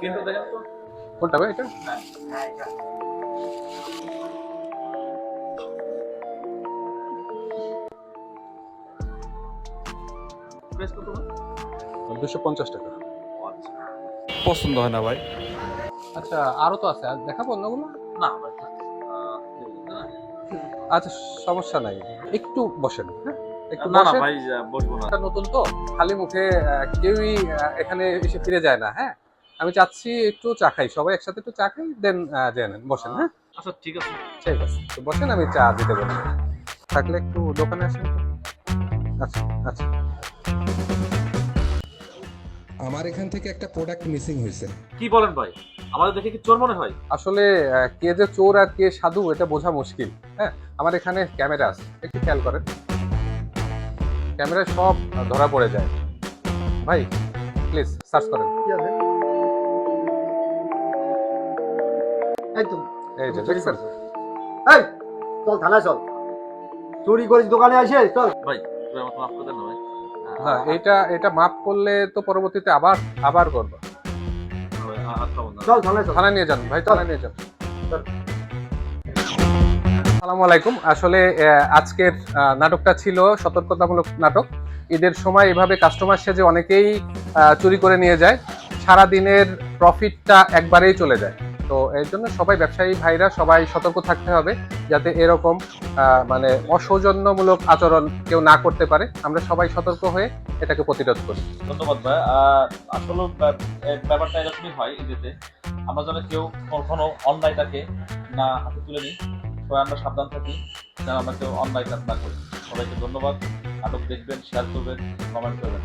কিন্তু দেখেন তো। কোনটা ভাই এটা? দুশো পঞ্চাশ টাকা। আচ্ছা। পছন্দ হয় না ভাই। আচ্ছা আরও তো আছে। আর দেখাবো অন্যগুলো? না। আচ্ছা সমস্যা নাই। একটু বসেন হ্যাঁ? একটু না না ভাই আহ, বসবো না। নতুন তো। খালি মুখে কেউই এখানে এসে ফিরে যায় না হ্যাঁ? আমি চাচ্ছি একটু চা খাই। সবাই একসাথে একটু চা খাই দেন জেনে নেন। বসেন হ্যাঁ? আচ্ছা ঠিক আছে। ঠিক আছে। তো বসেন আমি চা দিতে বলি থাকলে একটু দোকানে আসেন আচ্ছা আচ্ছা। আমার এখান থেকে একটা প্রোডাক্ট মিসিং হয়েছে। কি বলেন ভাই? আমাদের দেখে কি চোর মনে হয়? আসলে কে যে চোর আর কে সাধু এটা বোঝা মুশকিল হ্যাঁ? আমার এখানে ক্যামেরা আছে। একটু খেয়াল করেন। ক্যামেরায় সব ধরা পড়ে যায়। ভাই প্লিজ সার্চ করেন। একদম। এই যে দেখছেন? এই চল থানা চল। চুরি করিস দোকানে আসে চল। ভাই তুমি আমাকে মাফ করে দেন ভাই। না এটা এটা মাফ করলে তো পরবর্তীতে আবার আবার করব। ভাই, আ- আর খাব না। চল থানায় চল। থানায় নিয়ে যান ভাই থানায় নিয়ে যান। আসসালামু আলাইকুম। আসলে আজকের নাটকটা ছিল সতর্কতামূলক নাটক। ঈদের সময় এভাবে কাস্টমার সেজে অনেকেই চুরি করে নিয়ে যায়। সারা দিনের প্রফিটটা একবারেই চলে যায়। তো এর জন্য সবাই ব্যবসায়ী ভাইরা সবাই সতর্ক থাকতে হবে যাতে এরকম মানে অসৌজন্যমূলক আচরণ কেউ না করতে পারে। আমরা সবাই সতর্ক হয়ে এটাকে প্রতিরোধ করি। ধন্যবাদ ভাই। আসলে ব্যাপারটা এরকমই হয় ঈদেতে আমরা যেন কেউ কখনো অন্যায়টাকে না হাতে তুলে নিই। সবাই আমরা সাবধান থাকি যেন আমরা কেউ অন্যায় না করি। সবাইকে ধন্যবাদ। নাটক দেখবেন শেয়ার করবেন কমেন্ট করবেন।